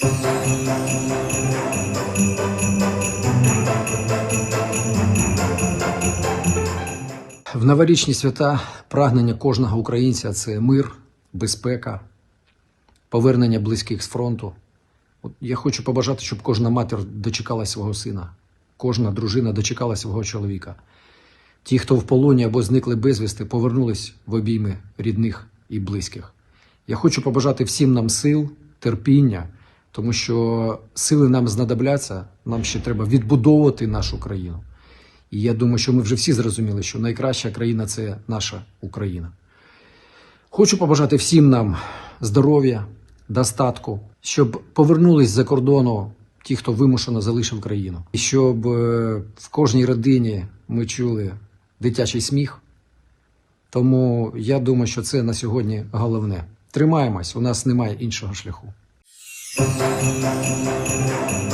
В новорічні свята прагнення кожного українця це мир, безпека, повернення близьких з фронту. От я хочу побажати, щоб кожна матір дочекала свого сина, кожна дружина дочекала свого чоловіка. Ті, хто в полоні або зникли безвісти, повернулись в обійми рідних і близьких. Я хочу побажати всім нам сил, терпіння, тому що сили нам знадобляться, нам ще треба відбудовувати нашу країну. І я думаю, що ми вже всі зрозуміли, що найкраща країна це наша Україна. Хочу побажати всім нам здоров'я, достатку, щоб повернулись за кордону ті, хто вимушено залишив країну, і щоб е, в кожній родині ми чули дитячий сміх. Тому я думаю, що це на сьогодні головне. Тримаємось, у нас немає іншого шляху. Thank you.